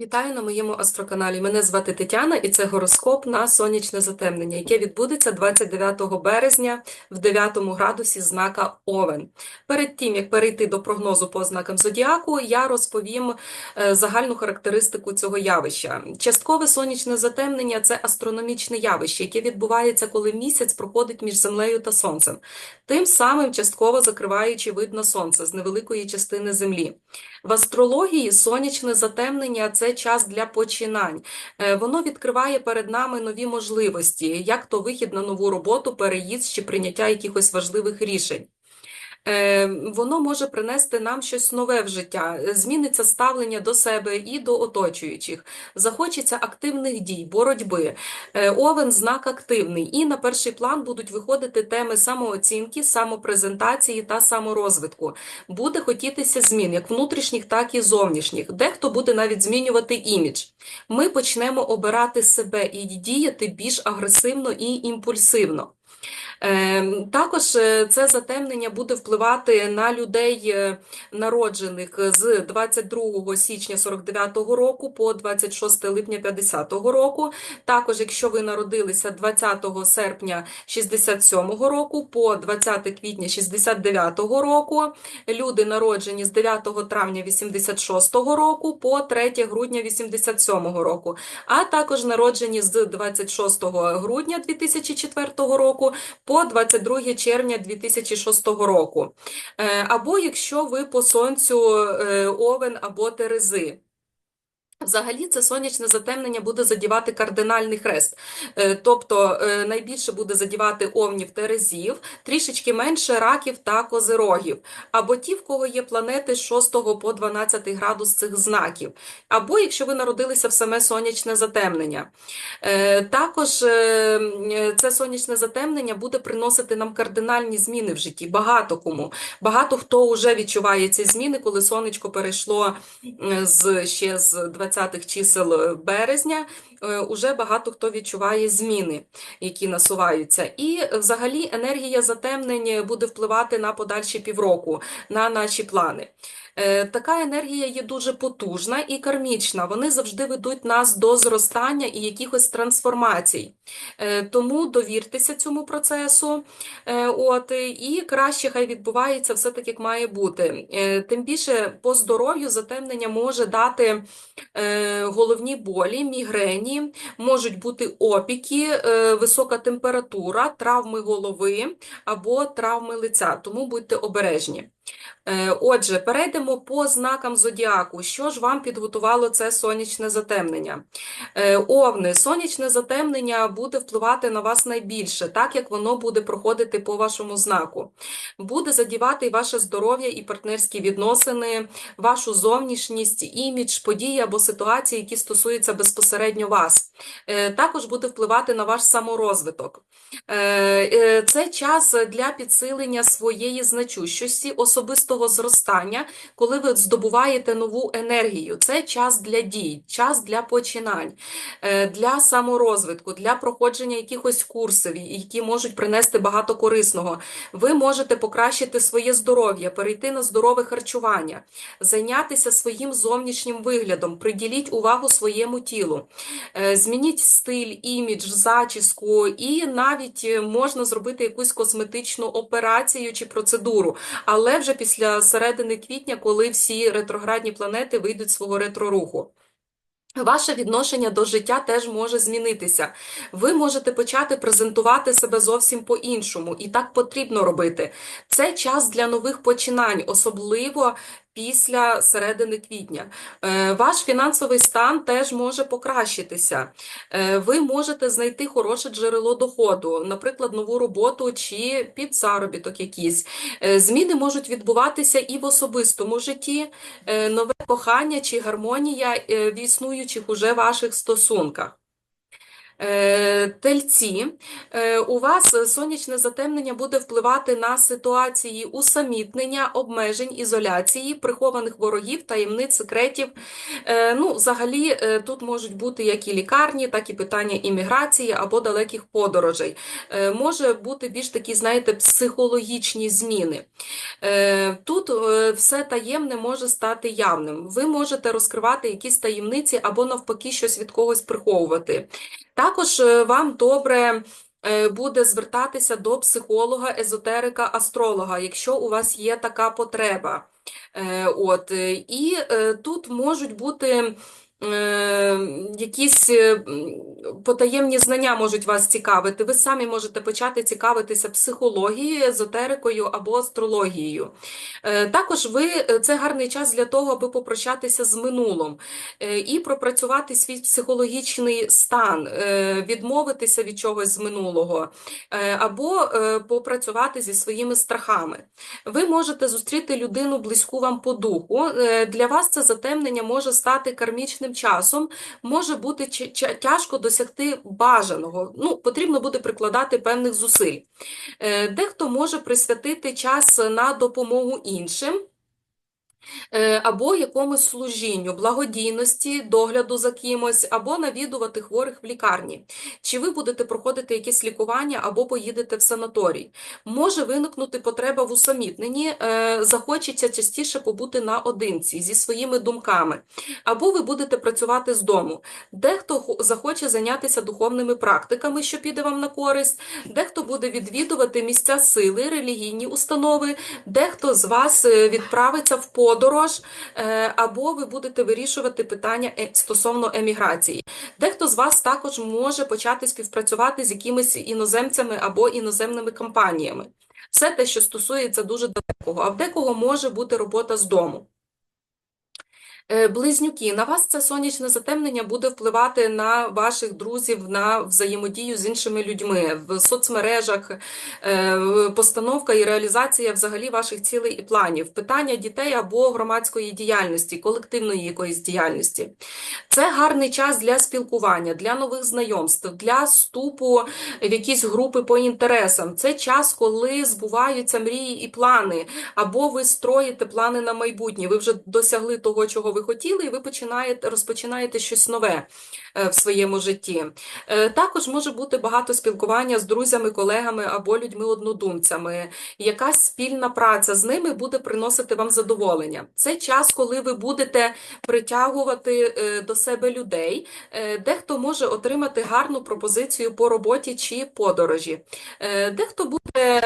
Вітаю на моєму астроканалі. Мене звати Тетяна, і це гороскоп на сонячне затемнення, яке відбудеться 29 березня в 9 градусі знака Овен. Перед тим, як перейти до прогнозу по знакам зодіаку, я розповім е, загальну характеристику цього явища. Часткове сонячне затемнення це астрономічне явище, яке відбувається, коли місяць проходить між землею та сонцем, тим самим частково закриваючи вид на сонце з невеликої частини землі. В астрології сонячне затемнення це час для починань. Е, Воно відкриває перед нами нові можливості, як то вихід на нову роботу, переїзд чи прийняття якихось важливих рішень. Е, Воно може принести нам щось нове в життя, е, зміниться ставлення до себе і до оточуючих, захочеться активних дій, боротьби. Е, Овен знак активний, і на перший план будуть виходити теми самооцінки, самопрезентації та саморозвитку. Буде хотітися змін, як внутрішніх, так і зовнішніх. Дехто буде навіть змінювати імідж. Ми почнемо обирати себе і діяти більш агресивно і імпульсивно. Е, Також е, це затемнення буде впливати на людей, е, народжених з 22 січня 49-го року по 26 липня 50 року. Також, якщо ви народилися 20 серпня 67 року по 20 квітня 69 року, люди народжені з 9 травня 86 року по 3 грудня 87 року, а також народжені з 26 грудня 2004 року по 22 червня 2006 року. Е, Або якщо ви по сонцю е, Овен або Терези. Взагалі, це сонячне затемнення буде задівати кардинальний хрест, Е, тобто е, найбільше буде задівати овнів терезів, трішечки менше раків та козирогів, або ті, в кого є планети з 6 по 12 градус цих знаків, або якщо ви народилися в саме сонячне затемнення. Е, Також це сонячне затемнення буде приносити нам кардинальні зміни в житті, багато кому. Багато хто вже відчуває ці зміни, коли сонечко перейшло з ще з 20-х чисел березня. е, Уже багато хто відчуває зміни, які насуваються. І е, взагалі енергія затемнень буде впливати на подальші півроку, на наші плани. Е, Така енергія є дуже потужна і кармічна. Вони завжди ведуть нас до зростання і якихось трансформацій. Е, Тому довіртеся цьому процесу. Е, От, і краще хай відбувається все так, як має бути. Тим більше по здоров'ю затемнення може дати головні болі, мігрені, можуть бути опіки, висока температура, травми голови або травми лиця. Тому будьте обережні. Е, Отже, перейдемо по знакам зодіаку. Що ж вам підготувало це сонячне затемнення? Е, Овни, сонячне затемнення буде впливати на вас найбільше, так як воно буде проходити по вашому знаку. Буде задівати ваше здоров'я, і партнерські відносини, вашу зовнішність, імідж, події або ситуації, які стосуються безпосередньо вас. Е, Також буде впливати на ваш саморозвиток. Це час для підсилення своєї значущості, особистого зростання, коли ви здобуваєте нову енергію. Це час для дій, час для починань, е, для саморозвитку, для проходження якихось курсів, які можуть принести багато корисного. Ви можете покращити своє здоров'я, перейти на здорове харчування, зайнятися своїм зовнішнім виглядом, приділіть увагу своєму тілу, Е, змініть стиль, імідж, зачіску, і навіть е, можна зробити якусь косметичну операцію чи процедуру, але вже після середини квітня, коли всі ретроградні планети вийдуть з свого ретроруху. Ваше відношення до життя теж може змінитися. Ви можете почати презентувати себе зовсім по-іншому, і так потрібно робити. Це час для нових починань, особливо після середини квітня. Е, Ваш фінансовий стан теж може покращитися. Е, Ви можете знайти хороше джерело доходу, наприклад, нову роботу чи підзаробіток якийсь. Е, Зміни можуть відбуватися і в особистому житті, нове кохання чи гармонія в існуючих уже ваших стосунках. Е, Тельці, е, у вас сонячне затемнення буде впливати на ситуації усамітнення, обмежень, ізоляції, прихованих ворогів, таємниць, секретів. Е, Ну, взагалі, тут можуть бути як і лікарні, так і питання імміграції або далеких подорожей. Може бути більш такі, знаєте, психологічні зміни. Тут все таємне може стати явним. Ви можете розкривати якісь таємниці або навпаки щось від когось приховувати. Також е, вам добре е, буде звертатися до психолога, езотерика, астролога, якщо у вас є така потреба. Е, От, і тут можуть бути якісь е, потаємні знання можуть вас цікавити. Ви самі можете почати цікавитися психологією, езотерикою або астрологією. Е, Також ви е, це гарний час для того, аби попрощатися з минулим е, і пропрацювати свій психологічний стан, е, відмовитися від чогось з минулого, е, або е, попрацювати зі своїми страхами. Ви можете зустріти людину близьку вам по духу. Е, Для вас це затемнення може стати кармічним часом, може бути тяжко досягти бажаного. Ну, потрібно буде прикладати певних зусиль. Е, Дехто може присвятити час на допомогу іншим. Е, або якомусь служінню, благодійності, догляду за кимось, або навідувати хворих в лікарні. Чи ви будете проходити якесь лікування, або поїдете в санаторій. Може виникнути потреба в усамітненні, е, захочеться частіше побути наодинці зі своїми думками, або ви будете працювати з дому. Дехто захоче зайнятися духовними практиками, що піде вам на користь, дехто буде відвідувати місця сили, релігійні установи, дехто з вас е, відправиться в подорож, е, або ви будете вирішувати питання е, стосовно еміграції. Дехто з вас також може почати співпрацювати з якимись іноземцями або іноземними компаніями. Все те, що стосується дуже далекого, а в декого може бути робота з дому. Е, Близнюки, на вас це сонячне затемнення буде впливати на ваших друзів, на взаємодію з іншими людьми в соцмережах, е, постановка і реалізація взагалі ваших цілей і планів, питання дітей або громадської діяльності, колективної якоїсь діяльності. Це гарний час для спілкування, для нових знайомств, для вступу в якісь групи по інтересам. Це час, коли збуваються мрії і плани, або ви строїте плани на майбутнє. Ви вже досягли того, чого ви хотіли, і ви починаєте розпочинаєте щось нове е, в своєму житті. Е, Також може бути багато спілкування з друзями, колегами або людьми-однодумцями. Якась спільна праця з ними буде приносити вам задоволення. Це час, коли ви будете притягувати е, до себе людей. Дехто може отримати гарну пропозицію по роботі чи подорожі. Дехто буде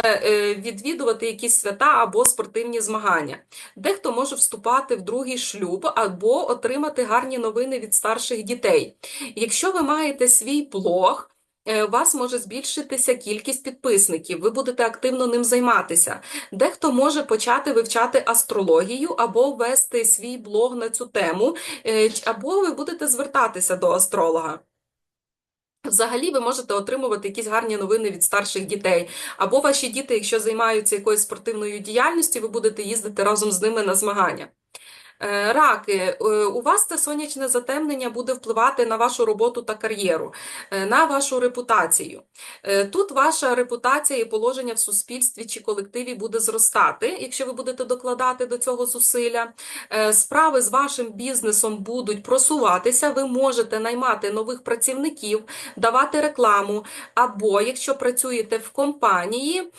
відвідувати якісь свята або спортивні змагання. Дехто може вступати в другий шлюб або отримати гарні новини від старших дітей. Якщо ви маєте свій блог, е, у вас може збільшитися кількість підписників, ви будете активно ним займатися. Дехто може почати вивчати астрологію або вести свій блог на цю тему, е, або ви будете звертатися до астролога. Взагалі, ви можете отримувати якісь гарні новини від старших дітей, або ваші діти, якщо займаються якоюсь спортивною діяльністю, ви будете їздити разом з ними на змагання. Е, Раки, е, у вас це сонячне затемнення буде впливати на вашу роботу та кар'єру, е, на вашу репутацію. Тут ваша репутація і положення в суспільстві чи колективі буде зростати, якщо ви будете докладати до цього зусилля. Справи з вашим бізнесом будуть просуватися, ви можете наймати нових працівників, давати рекламу, або якщо працюєте в компанії,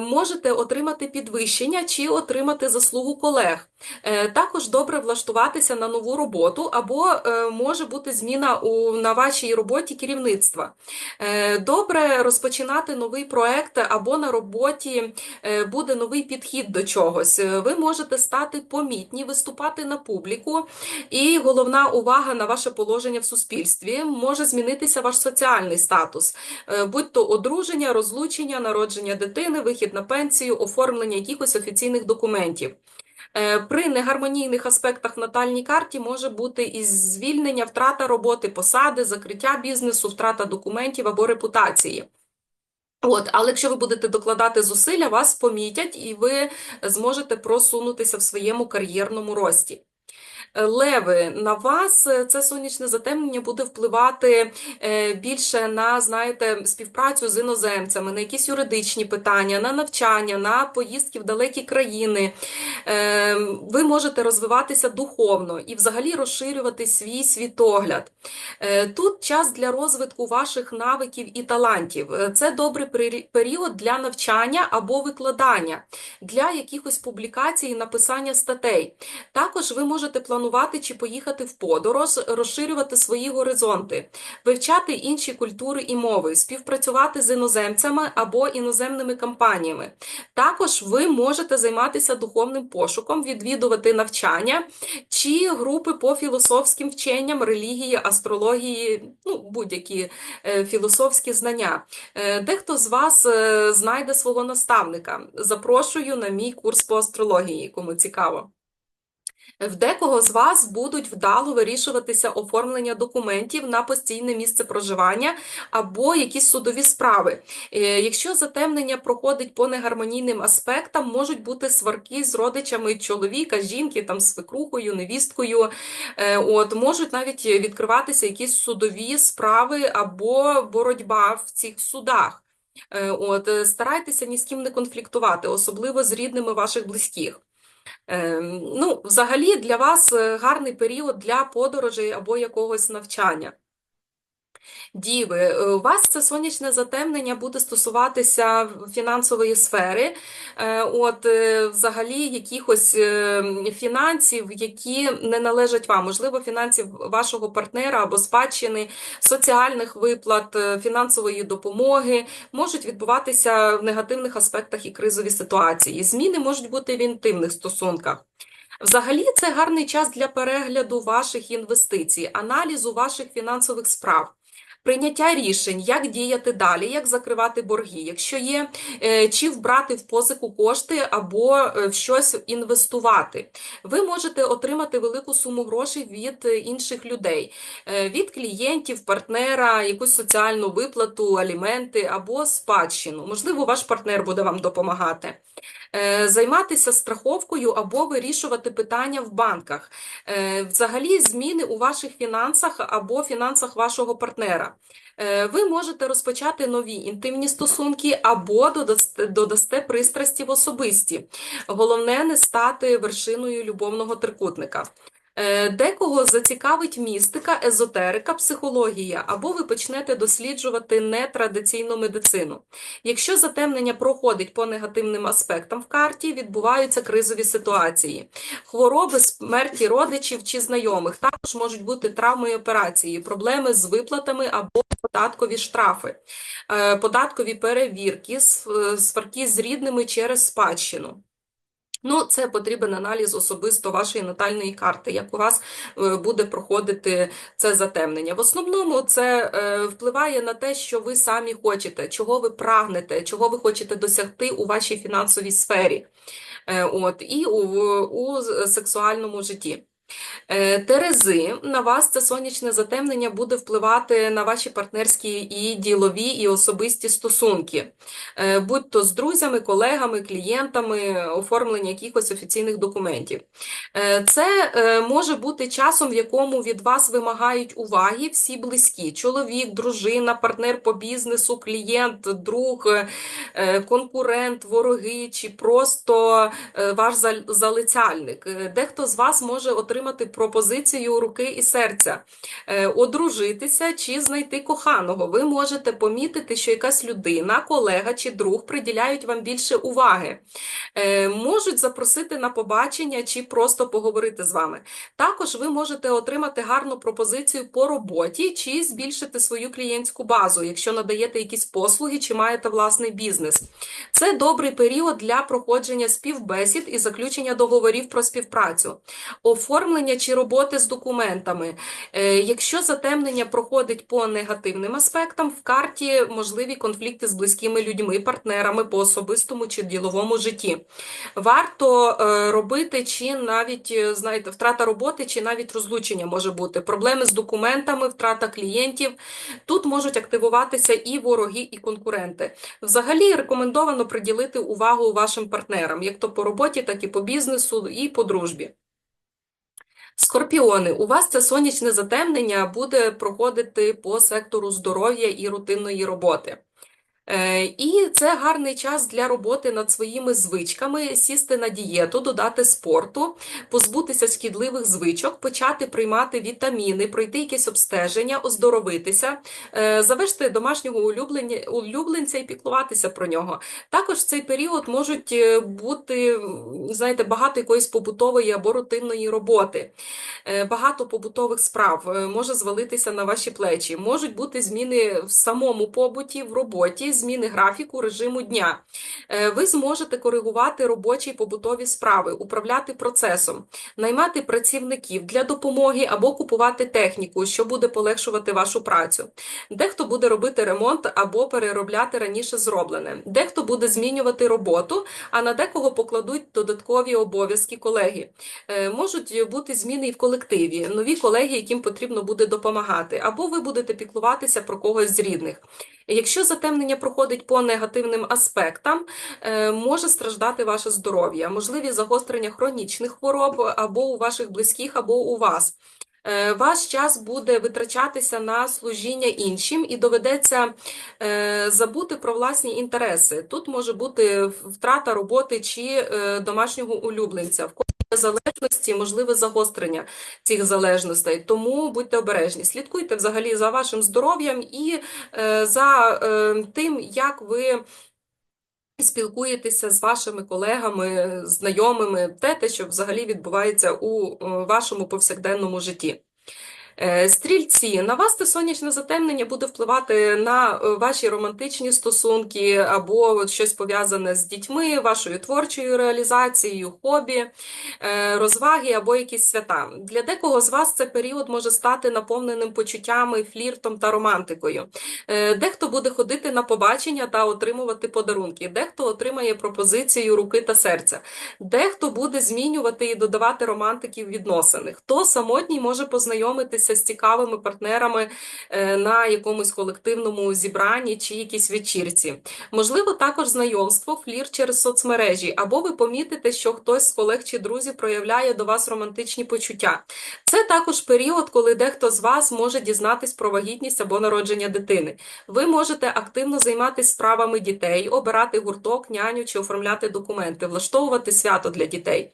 можете отримати підвищення чи отримати заслугу колег. Е, Також добре влаштуватися на нову роботу, або е, може бути зміна у, на вашій роботі керівництва. Е, Добре розпочинати новий проект, або на роботі буде новий підхід до чогось. Ви можете стати помітні, виступати на публіку, і головна увага на ваше положення в суспільстві. Може змінитися ваш соціальний статус, е, будь то одруження, розлучення, народження дитини, вихід на пенсію, оформлення якихось офіційних документів. Е, При негармонійних аспектах в натальній карті може бути і звільнення, втрата роботи, посади, закриття бізнесу, втрата документів або репутації. От, але якщо ви будете докладати зусилля, вас помітять і ви зможете просунутися в своєму кар'єрному рості. Е, Леви, на вас е, це сонячне затемнення буде впливати е, більше на, знаєте, співпрацю з іноземцями, на якісь юридичні питання, на навчання, на поїздки в далекі країни. Ви можете розвиватися духовно і взагалі розширювати свій світогляд. Тут час для розвитку ваших навиків і талантів. Це добрий період для навчання або викладання, для якихось публікацій і написання статей. Також ви можете планувати чи поїхати в подорож, розширювати свої горизонти, вивчати інші культури і мови, співпрацювати з іноземцями або іноземними компаніями. Також ви можете займатися духовним пошуком, відвідувати навчання чи групи по філософським вченням, релігії, астрології, ну, будь-які е, філософські знання. Е, Дехто з вас е, знайде свого наставника. Запрошую на мій курс по астрології, кому цікаво. В декого з вас будуть вдало вирішуватися оформлення документів на постійне місце проживання або якісь судові справи. Е, Якщо затемнення проходить по негармонійним аспектам, можуть бути сварки з родичами чоловіка, жінки, там, свекрухою, невісткою. Е, От, можуть навіть відкриватися якісь судові справи або боротьба в цих судах. Е, От, старайтеся ні з ким не конфліктувати, особливо з рідними ваших близьких. Ем, Ну, взагалі для вас е, гарний період для подорожей або якогось навчання. Діви, е, у вас це сонячне затемнення буде стосуватися фінансової сфери, е, от е, взагалі якихось фінансів, які не належать вам, можливо, фінансів вашого партнера або спадщини, соціальних виплат, фінансової допомоги, можуть відбуватися в негативних аспектах і кризові ситуації. Зміни можуть бути в інтимних стосунках. Взагалі, це гарний час для перегляду ваших інвестицій, аналізу ваших фінансових справ. Прийняття рішень, як діяти далі, як закривати борги, якщо є, е, чи вбрати в позику кошти або е, в щось інвестувати. Ви можете отримати велику суму грошей від е, інших людей, від клієнтів, партнера, якусь соціальну виплату, аліменти або спадщину. Можливо, ваш партнер буде вам допомагати. Е, Займатися страховкою або вирішувати питання в банках. Е, Взагалі, зміни у ваших фінансах або фінансах вашого партнера. Е, Ви можете розпочати нові інтимні стосунки або додасте, додасте пристрасті в особисті. Головне не стати вершиною любовного трикутника. Е, Декого зацікавить містика, езотерика, психологія, або ви почнете досліджувати нетрадиційну медицину. Якщо затемнення проходить по негативним аспектам в карті, відбуваються кризові ситуації. Хвороби, смерті родичів чи знайомих, також можуть бути травми і операції, проблеми з виплатами або податкові штрафи, е, податкові перевірки, св- сварки з рідними через спадщину. Ну, це потрібен аналіз особисто вашої натальної карти, як у вас е, буде проходити це затемнення. В основному це е, впливає на те, що ви самі хочете, чого ви прагнете, чого ви хочете досягти у вашій фінансовій сфері, Е, от, і у, у сексуальному житті. Е, Терези, на вас це сонячне затемнення буде впливати на ваші партнерські і ділові, і особисті стосунки, Е, будь то з друзями, колегами, клієнтами, оформлення якихось офіційних документів. Е, Це може бути часом, в якому від вас вимагають уваги всі близькі: чоловік, дружина, партнер по бізнесу, клієнт, друг, конкурент, вороги чи просто ваш залицяльник. Дехто з вас може отримати пропозицію руки і серця, е, одружитися чи знайти коханого. Ви можете помітити, що якась людина, колега чи друг приділяють вам більше уваги, Е, можуть запросити на побачення чи просто поговорити з вами. Також ви можете отримати гарну пропозицію по роботі чи збільшити свою клієнтську базу, якщо надаєте якісь послуги чи маєте власний бізнес. Це добрий період для проходження співбесід і заключення договорів про співпрацю, оформлення чи роботи з документами. Е, Якщо затемнення проходить по негативним аспектам, в карті можливі конфлікти з близькими людьми, партнерами по особистому чи діловому житті. Варто е, робити чи навіть, е, знаєте, втрата роботи, чи навіть розлучення може бути, проблеми з документами, втрата клієнтів. Тут можуть активуватися і вороги, і конкуренти. Взагалі рекомендовано приділити увагу вашим партнерам, як то по роботі, так і по бізнесу, і по дружбі. Скорпіони, у вас це сонячне затемнення буде проходити по сектору здоров'я і рутинної роботи. Е, І це гарний час для роботи над своїми звичками, сісти на дієту, додати спорту, позбутися шкідливих звичок, почати приймати вітаміни, пройти якесь обстеження, оздоровитися, е, завести домашнього улюбленця і піклуватися про нього. Також в цей період можуть е, бути, знаєте, багато якоїсь побутової або рутинної роботи. Багато побутових справ може звалитися на ваші плечі. Можуть бути зміни в самому побуті, в роботі, зміни графіку, режиму дня. Е, Ви зможете коригувати робочі і побутові справи, управляти процесом, наймати працівників для допомоги або купувати техніку, що буде полегшувати вашу працю. Дехто буде робити ремонт або переробляти раніше зроблене. Дехто буде змінювати роботу, а на декого покладуть додаткові обов'язки колеги. Е, Можуть бути зміни і в колективі, нові колеги, яким потрібно буде допомагати, або ви будете піклуватися про когось з рідних. Якщо затемнення проходить по негативним аспектам, е, може страждати ваше здоров'я, можливі загострення хронічних хвороб або у ваших близьких, або у вас. Е, Ваш час буде витрачатися на служіння іншим і доведеться е, забути про власні інтереси. Тут може бути втрата роботи чи домашнього улюбленця. Залежності, можливе загострення цих залежностей. Тому будьте обережні. Слідкуйте взагалі за вашим здоров'ям і е, за е, тим, як ви спілкуєтеся з вашими колегами, знайомими, те, те, що взагалі відбувається у е, вашому повсякденному житті. Е, Стрільці, на вас це сонячне затемнення буде впливати на е, ваші романтичні стосунки або щось пов'язане з дітьми, вашою творчою реалізацією, хобі, е, розваги або якісь свята. Для декого з вас цей період може стати наповненим почуттями, фліртом та романтикою. Дехто буде ходити на побачення та отримувати подарунки, дехто отримає пропозицію руки та серця, дехто буде змінювати і додавати романтики в відносини. Хто самотній може познайомитися з цікавими партнерами е, на якомусь колективному зібранні чи якійсь вечірці. Можливо, також знайомство, флір через соцмережі, або ви помітите, що хтось з колег чи друзів проявляє до вас романтичні почуття. Це також період, коли дехто з вас може дізнатись про вагітність або народження дитини. Ви можете активно займатися справами дітей, обирати гурток, няню чи оформляти документи, влаштовувати свято для дітей.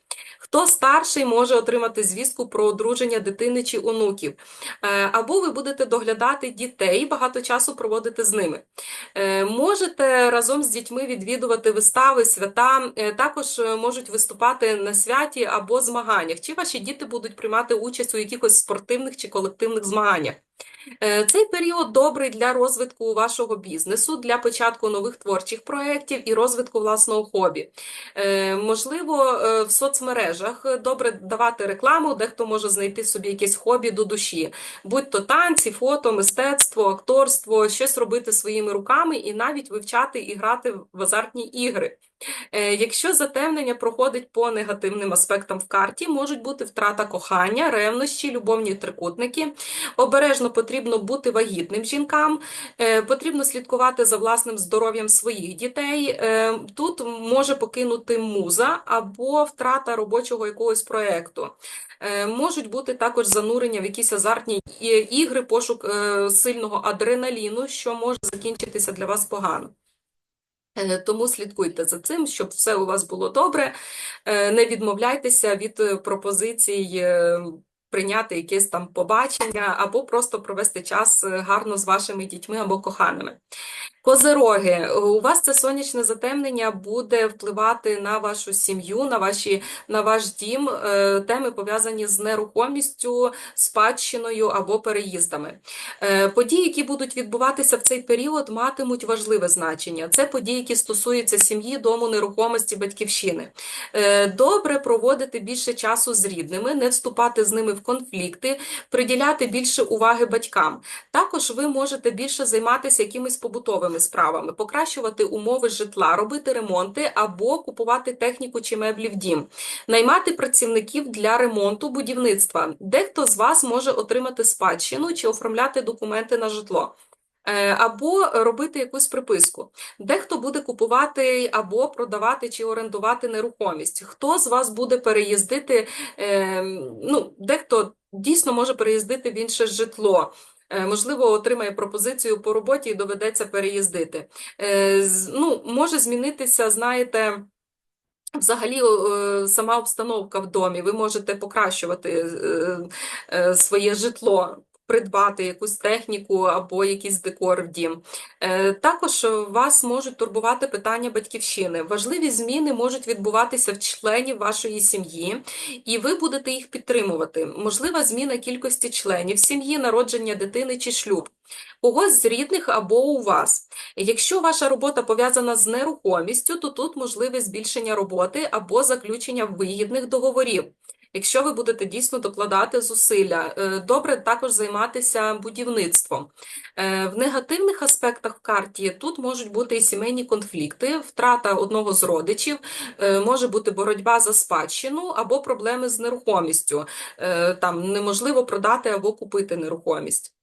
Хто старший може отримати звістку про одруження дитини чи онуків, Е, або ви будете доглядати дітей, багато часу проводити з ними. Е, Можете разом з дітьми відвідувати вистави, свята, е, також можуть виступати на святі або змаганнях, чи ваші діти будуть приймати участь у якихось спортивних чи колективних змаганнях. Е, Цей період добрий для розвитку вашого бізнесу, для початку нових творчих проєктів і розвитку власного хобі. Е, Можливо, е, в соцмережах добре давати рекламу, дехто може знайти собі якесь хобі до душі, будь то танці, фото, мистецтво, акторство, щось робити своїми руками і навіть вивчати і грати в азартні ігри. Е, Якщо затемнення проходить по негативним аспектам в карті, можуть бути втрата кохання, ревнощі, любовні трикутники. Обережно потрібно бути вагітним жінкам, е, потрібно слідкувати за власним здоров'ям своїх дітей. Е, Тут може покинути муза або втрата робочого якогось проєкту. Можуть бути також занурення в якісь азартні ігри, пошук сильного адреналіну, що може закінчитися для вас погано. Е, Тому слідкуйте за цим, щоб все у вас було добре. Е, Не відмовляйтеся від е, пропозицій прийняти якесь там побачення або просто провести час гарно з вашими дітьми або коханими. Козероги, у вас це сонячне затемнення буде впливати на вашу сім'ю, на ваші, на ваш дім, е, теми пов'язані з нерухомістю, спадщиною або переїздами. Е, Події, які будуть відбуватися в цей період, матимуть важливе значення. Це події, які стосуються сім'ї, дому, нерухомості, батьківщини. Е, Добре проводити більше часу з рідними, не вступати з ними в конфлікти, приділяти більше уваги батькам. Також ви можете більше займатися якимись побутовими справами, покращувати умови житла, робити ремонти або купувати техніку чи меблі в дім, наймати працівників для ремонту будівництва. Дехто з вас може отримати спадщину чи оформляти документи на житло. Е, Або робити якусь приписку. Дехто буде купувати або продавати чи орендувати нерухомість. Хто з вас буде переїздити? е, Ну, дехто дійсно може переїздити в інше житло. Е, Можливо, отримає пропозицію по роботі і доведеться переїздити. Е, Ну, може змінитися, знаєте. Взагалі, сама обстановка в домі, ви можете покращувати е, своє житло, придбати якусь техніку або якийсь декор в дім. Е, Також вас можуть турбувати питання батьківщини. Важливі зміни можуть відбуватися в членів вашої сім'ї, і ви будете їх підтримувати. Можлива зміна кількості членів сім'ї, народження дитини чи шлюб. Когось з рідних або у вас. Якщо ваша робота пов'язана з нерухомістю, то тут можливе збільшення роботи або заключення вигідних договорів. Якщо ви будете дійсно докладати зусилля, Е, добре також займатися будівництвом. Е, В негативних аспектах в карті тут можуть бути і сімейні конфлікти, втрата одного з родичів, е, може бути боротьба за спадщину або проблеми з нерухомістю. Там неможливо продати або купити нерухомість.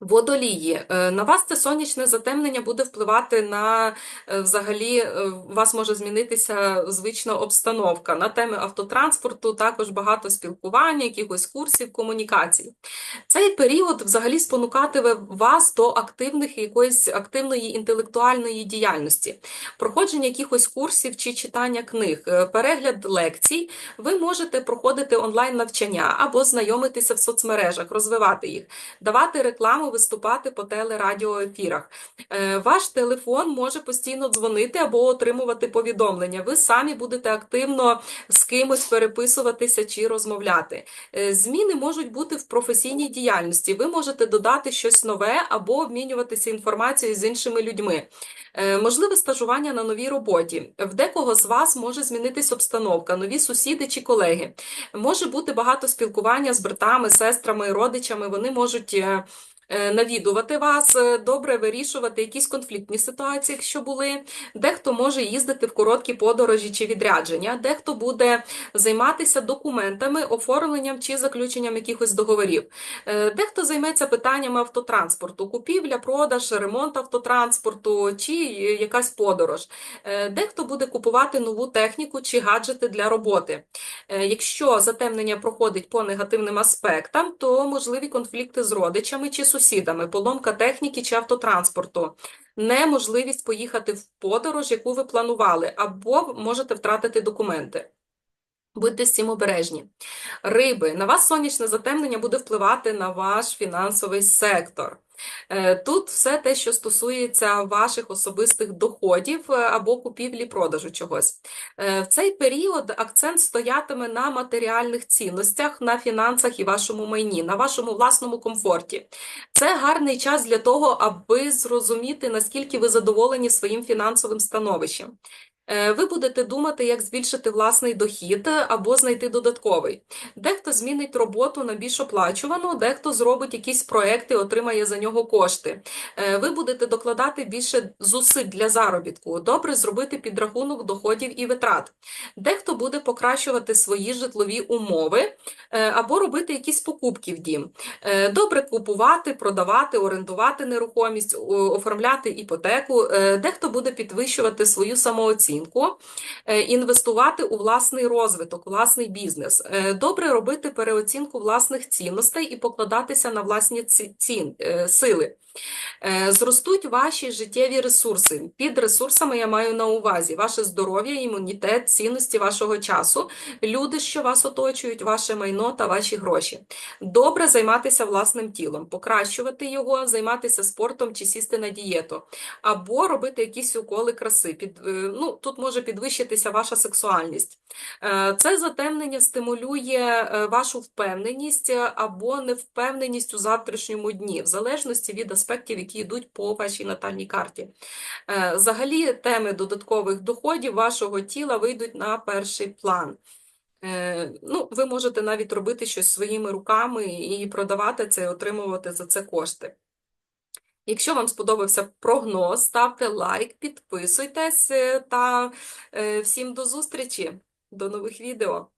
Водолії, Е, на вас це сонячне затемнення буде впливати на е, взагалі, е, у вас може змінитися звична обстановка. На теми автотранспорту також багато спілкування, якихось курсів, комунікацій. Цей період взагалі спонукатиме вас до активних якоїсь активної інтелектуальної діяльності, проходження якихось курсів чи читання книг, перегляд лекцій. Ви можете проходити онлайн навчання або знайомитися в соцмережах, розвивати їх, давати рекламу, виступати по телерадіоефірах. Е, Ваш телефон може постійно дзвонити або отримувати повідомлення. Ви самі будете активно з кимось переписуватися чи розмовляти. Е, Зміни можуть бути в професійній діяльності. Ви можете додати щось нове або обмінюватися інформацією з іншими людьми. Е, Можливе стажування на новій роботі. В декого з вас може змінитись обстановка, нові сусіди чи колеги. Може бути багато спілкування з братами, сестрами, родичами. Вони можуть навідувати вас, е, добре вирішувати якісь конфліктні ситуації, якщо були. Дехто може їздити в короткі подорожі чи відрядження, дехто буде займатися документами, оформленням чи заключенням якихось договорів. Е, Дехто займеться питаннями автотранспорту, купівля, продаж, ремонт автотранспорту чи якась подорож. Е, Дехто буде купувати нову техніку чи гаджети для роботи. Е, Якщо затемнення проходить по негативним аспектам, то можливі конфлікти з родичами чи сусідами, поломка техніки чи автотранспорту, неможливість поїхати в подорож, яку ви планували, або можете втратити документи. Будьте цим обережні. Риби, на вас сонячне затемнення буде впливати на ваш фінансовий сектор. Е, Тут все те, що стосується ваших особистих доходів е, або купівлі-продажу чогось. Е, В цей період акцент стоятиме на матеріальних цінностях, на фінансах і вашому майні, на вашому власному комфорті. Це гарний час для того, аби зрозуміти, наскільки ви задоволені своїм фінансовим становищем. Е, Ви будете думати, як збільшити власний дохід е, або знайти додатковий. Дехто змінить роботу на більш оплачувану, дехто зробить якісь проекти, отримає за нього кошти. Е, Ви будете докладати більше зусиль для заробітку, добре зробити підрахунок доходів і витрат. Дехто буде покращувати свої житлові умови або робити якісь покупки в дім. Добре купувати, продавати, орендувати нерухомість, оформляти іпотеку. Дехто буде підвищувати свою самооцінку, е, інвестувати у власний розвиток, власний бізнес. Е, Добре робити переоцінку власних цінностей і покладатися на власні ці- цін, е, сили. Е, Зростуть ваші життєві ресурси. Під ресурсами я маю на увазі ваше здоров'я, імунітет, цінності вашого часу, люди, що вас оточують, ваше майно та ваші гроші. Добре займатися власним тілом, покращувати його, займатися спортом чи сісти на дієту, або робити якісь уколи краси. Під, е, ну, тут може підвищитися ваша сексуальність. Е, Це затемнення стимулює вашу впевненість або невпевненість у завтрашньому дні, в залежності від аспектів, які йдуть по вашій натальній карті. Е, Взагалі, теми додаткових доходів вашого тіла вийдуть на перший план. Е, Ну, ви можете навіть робити щось своїми руками і продавати це, і отримувати за це кошти. Якщо вам сподобався прогноз, ставте лайк, підписуйтесь е, та всім до зустрічі, до нових відео.